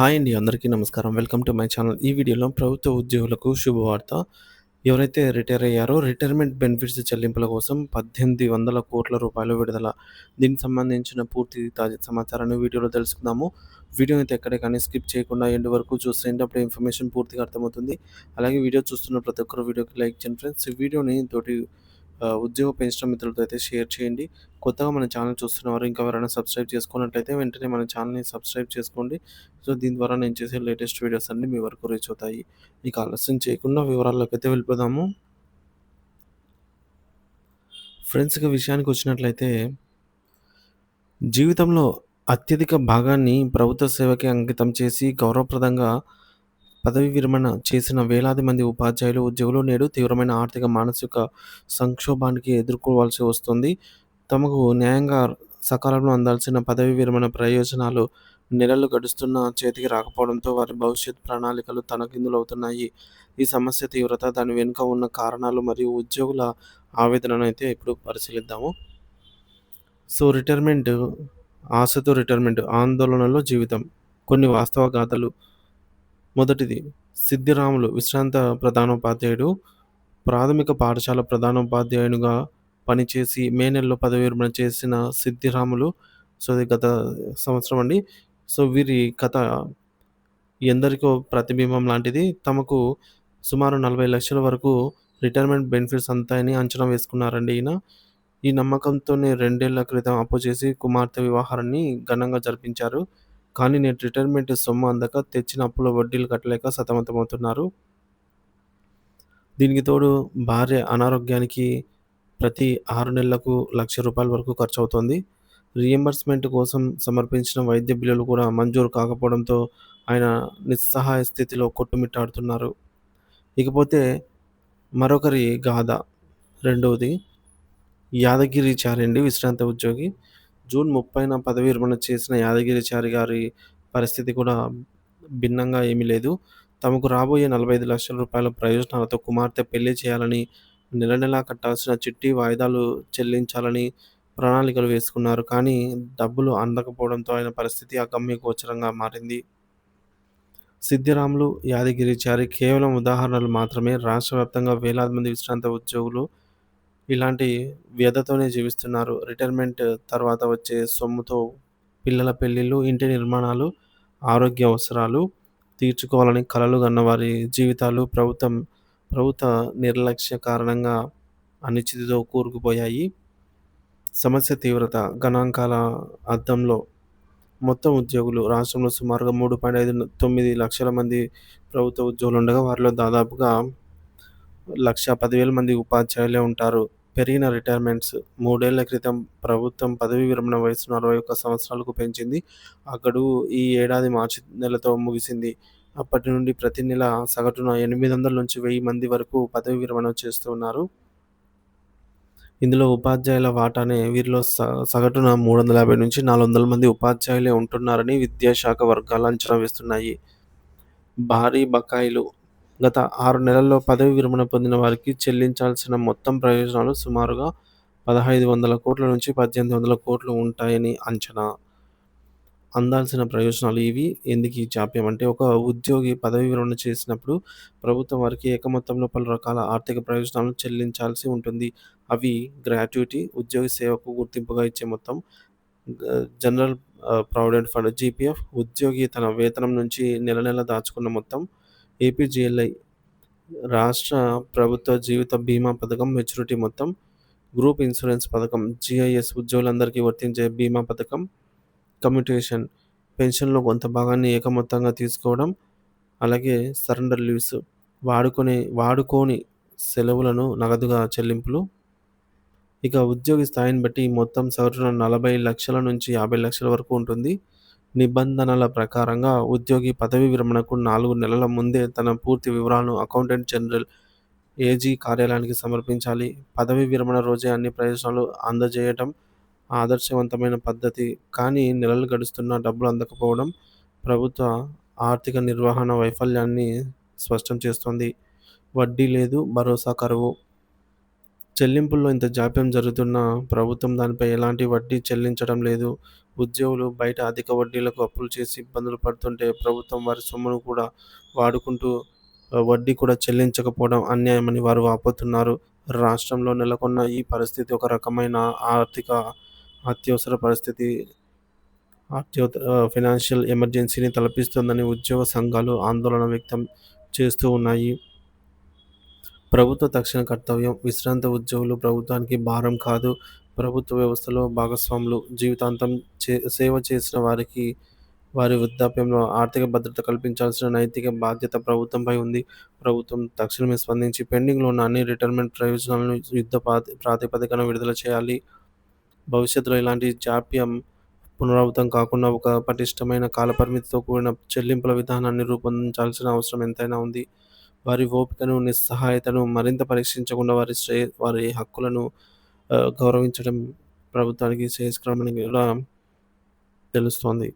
Hi అండి. అందరికీ నమస్కారం. Welcome to my channel. ఈ వీడియోలో ప్రభుత్వ ఉద్యోగులకు శుభవార్త. ఎవరైతే రిటైర్ అయ్యారో రిటైర్మెంట్ బెనిఫిట్స్ చెల్లింపుల కోసం 1800 రూపాయలు విడుదల. దీనికి సంబంధించిన పూర్తి తాజా సమాచారాన్ని వీడియోలో తెలుసుకుందాము. వీడియోని అయితే ఎక్కడే కానీ స్కిప్ చేయకుండా ఎండ్ వరకు చూసేయండి. అప్పుడు ఇన్ఫర్మేషన్ పూర్తిగా అర్థమవుతుంది. అలాగే వీడియో చూస్తున్న ప్రతి ఒక్కరు వీడియోకి లైక్ చేయండి ఫ్రెండ్స్. ఈ వీడియోని తోటి ఉద్యోగ పెన్షన్ మిత్రులతో అయితే షేర్ చేయండి. కొత్తగా మన ఛానల్ చూస్తున్నవారు ఇంకా ఎవరైనా సబ్స్క్రైబ్ చేసుకున్నట్లయితే వెంటనే మన ఛానల్‌ని సబ్స్క్రైబ్ చేసుకోండి. సో, దీని ద్వారా నేను చేసే లేటెస్ట్ వీడియోస్ అన్నీ మీ వరకు రీచ్ అవుతాయి. మీకు ఆలస్యం చేయకుండా వివరాల్లోకైతే వెళ్ళిపోదాము. ఫ్రెండ్స్ విషయానికి వచ్చినట్లయితే జీవితంలో అత్యధిక భాగాన్ని ప్రభుత్వ సేవకి అంకితం చేసి గౌరవప్రదంగా పదవీ విరమణ చేసిన వేలాది మంది ఉపాధ్యాయులు, ఉద్యోగులు నేడు తీవ్రమైన ఆర్థిక, మానసిక సంక్షోభానికి ఎదుర్కోవాల్సి వస్తుంది. తమకు న్యాయంగా సకాలంలో అందాల్సిన పదవీ విరమణ ప్రయోజనాలు నెలలు గడుస్తున్న చేతికి రాకపోవడంతో వారి భవిష్యత్ ప్రణాళికలు తలకిందులవుతున్నాయి. ఈ సమస్య తీవ్రత, దాని వెనుక ఉన్న కారణాలు మరియు ఉద్యోగుల ఆవేదనను అయితే ఇప్పుడు పరిశీలిద్దాము. సో, రిటైర్మెంట్ ఆశతో రిటైర్మెంట్, ఆందోళనలో జీవితం. కొన్ని వాస్తవ గాథలు. మొదటిది సిద్దిరాములు విశ్రాంత ప్రధానోపాధ్యాయుడు. ప్రాథమిక పాఠశాల ప్రధానోపాధ్యాయునిగా పనిచేసి మే నెలలో పదవి విరమణ చేసిన సిద్దిరాములు. సో, ఇది గత సంవత్సరం అండి. సో, వీరి కథ ఎందరికో ప్రతిబింబం లాంటిది. తమకు సుమారు నలభై లక్షల వరకు రిటైర్మెంట్ బెనిఫిట్స్ అంతాయని అంచనా వేసుకున్నారండి ఈయన. ఈ నమ్మకంతోనే రెండేళ్ళ క్రితం అప్పు చేసి కుమార్తె వివాహాన్ని ఘనంగా జరిపించారు. కానీ నేను రిటైర్మెంట్ సొమ్ము అందక తెచ్చిన అప్పుల వడ్డీలు కట్టలేక సతమతమవుతున్నారు. దీనికి తోడు భార్య అనారోగ్యానికి ప్రతి ఆరు నెలలకు లక్ష రూపాయల వరకు ఖర్చు అవుతుంది రియంబర్స్మెంట్ కోసం సమర్పించిన వైద్య బిల్లులు కూడా మంజూరు కాకపోవడంతో ఆయన నిస్సహాయ స్థితిలో కొట్టుమిట్టాడుతున్నారు. ఇకపోతే మరొకరి గాథ. రెండవది యాదగిరి చారండి విశ్రాంత ఉద్యోగి. జూన్ 30న పదవీ విరమణ చేసిన యాదగిరిచారి గారి పరిస్థితి కూడా భిన్నంగా ఏమీ లేదు. తమకు రాబోయే నలభైదు లక్షల రూపాయల ప్రయోజనాలతో కుమార్తె పెళ్ళి చేయాలని, నెల నెలా కట్టాల్సిన చిట్టి వాయిదాలు చెల్లించాలని ప్రణాళికలు వేసుకున్నారు. కానీ డబ్బులు అందకపోవడంతో ఆయన పరిస్థితి అగమ్యగోచరంగా మారింది. సిద్దిరాములు, యాదగిరిచారి కేవలం ఉదాహరణలు మాత్రమే. రాష్ట్ర వ్యాప్తంగా వేలాది మంది విశ్రాంత ఉద్యోగులు ఇలాంటి వ్యధతోనే జీవిస్తున్నారు. రిటైర్మెంట్ తర్వాత వచ్చే సొమ్ముతో పిల్లల పెళ్ళిళ్ళు ఇంటి నిర్మాణాలు, ఆరోగ్య అవసరాలు తీర్చుకోవాలని కలలు కన్న వారి జీవితాలు ప్రభుత్వం ప్రభుత్వ నిర్లక్ష్య కారణంగా అనిశ్చితితో కూరుకుపోయాయి. సమస్య తీవ్రత గణాంకాల అర్థంలో మొత్తం ఉద్యోగులు రాష్ట్రంలో సుమారుగా 3.59 మంది ప్రభుత్వ ఉద్యోగులు ఉండగా వారిలో దాదాపుగా 1,10,000 మంది ఉపాధ్యాయులే ఉంటారు. పెరిగిన రిటైర్మెంట్స్ మూడేళ్ళ క్రితం ప్రభుత్వం పదవీ విరమణ వయసున్న అరవై ఒక్క సంవత్సరాలకు పెంచింది. ఆ గడువు ఈ ఏడాది మార్చి నెలతో ముగిసింది. అప్పటి నుండి ప్రతి నెల సగటున 800 నుంచి వెయ్యి మంది వరకు పదవీ విరమణ చేస్తున్నారు. ఇందులో ఉపాధ్యాయుల వాటానే వీరిలో స సగటున 350 నుంచి 400 మంది ఉపాధ్యాయులే ఉంటున్నారని విద్యాశాఖ వర్గాలు అంచనా వేస్తున్నాయి. భారీ బకాయిలు గత ఆరు నెలల్లో పదవీ విరమణ పొందిన వారికి చెల్లించాల్సిన మొత్తం ప్రయోజనాలు సుమారుగా 1,500 కోట్ల నుంచి 1,800 కోట్లు ఉంటాయని అంచనా. అందాల్సిన ప్రయోజనాలు ఇవి. ఎందుకీ జాప్యం అంటే ఒక ఉద్యోగి పదవీ విరమణ చేసినప్పుడు ప్రభుత్వం వారికి ఏకమొత్తంలో పలు రకాల ఆర్థిక ప్రయోజనాలను చెల్లించాల్సి ఉంటుంది. అవి గ్రాట్యుటీ, ఉద్యోగి సేవకు గుర్తింపుగా ఇచ్చే మొత్తం, జనరల్ ప్రావిడెంట్ ఫండ్ జీపీఎఫ్, ఉద్యోగి తన వేతనం నుంచి నెల నెలా దాచుకున్న మొత్తం, ఏపీజీఎల్ఐ రాష్ట్ర ప్రభుత్వ జీవిత బీమా పథకం మెచ్యూరిటీ మొత్తం, గ్రూప్ ఇన్సూరెన్స్ పథకం, జిఐఎస్ ఉద్యోగులందరికీ వర్తించే బీమా పథకం, కమ్యూటేషన్ పెన్షన్‌లో కొంత భాగాన్ని ఏకమొత్తంగా తీసుకోవడం, అలాగే సరెండర్ లీవ్స్ వాడుకునే వాడుకోని సెలవులను నగదుగా చెల్లింపులు. ఇక ఉద్యోగి స్థాయిని బట్టి మొత్తం సగటున నలభై లక్షల నుంచి యాభై లక్షల వరకు ఉంటుంది. నిబంధనల ప్రకారంగా ఉద్యోగి పదవీ విరమణకు నాలుగు నెలల ముందే తన పూర్తి వివరాలను అకౌంటెంట్ జనరల్, ఏజీ కార్యాలయానికి సమర్పించాలి. పదవీ విరమణ రోజే అన్ని ప్రయోజనాలు అందజేయటం ఆదర్శవంతమైన పద్ధతి. కానీ నెలలు గడుస్తున్నా డబ్బులు అందకపోవడం ప్రభుత్వ ఆర్థిక నిర్వహణ వైఫల్యాన్ని స్పష్టం చేస్తోంది. వడ్డీ లేదు, భరోసా కరువు. చెల్లింపుల్లో ఇంత జాప్యం జరుగుతున్నా ప్రభుత్వం దానిపై ఎలాంటి వడ్డీ చెల్లించడం లేదు. ఉద్యోగులు బయట అధిక వడ్డీలకు అప్పులు చేసి ఇబ్బందులు పడుతుంటే ప్రభుత్వం వారి సొమ్మును కూడా వాడుకుంటూ వడ్డీ కూడా చెల్లించకపోవడం అన్యాయమని వారు వాపోతున్నారు. రాష్ట్రంలో నెలకొన్న ఈ పరిస్థితి ఒక రకమైన ఆర్థిక అత్యవసర పరిస్థితి అత్యవత ఫైనాన్షియల్ ఎమర్జెన్సీని తలపిస్తుందని ఉద్యోగ సంఘాలు ఆందోళన వ్యక్తం చేస్తూ ఉన్నాయి. ప్రభుత్వ తక్షణ కర్తవ్యం విశ్రాంత ఉద్యోగులు ప్రభుత్వానికి భారం కాదు. ప్రభుత్వ వ్యవస్థలో భాగస్వాములు. జీవితాంతం చే సేవ చేసిన వారికి వారి వృద్ధాప్యంలో ఆర్థిక భద్రత కల్పించాల్సిన నైతిక బాధ్యత ప్రభుత్వంపై ఉంది. ప్రభుత్వం తక్షణమే స్పందించి పెండింగ్‌లో ఉన్న అన్ని రిటైర్మెంట్ ప్రయోజనాలను యుద్ధ ప్రాతిపదికన విడుదల చేయాలి. భవిష్యత్తులో ఇలాంటి జాప్యం పునరావృతం కాకుండా ఒక పటిష్టమైన కాలపరిమితితో కూడిన చెల్లింపుల విధానాన్ని రూపొందించాల్సిన అవసరం ఎంతైనా ఉంది. వారి ఓపికను, నిస్సహాయతను మరింత పరీక్షించకుండా వారి శ్రే వారి హక్కులను గౌరవించడం ప్రభుత్వానికి శ్రేయస్కరమని కూడా తెలుస్తోంది.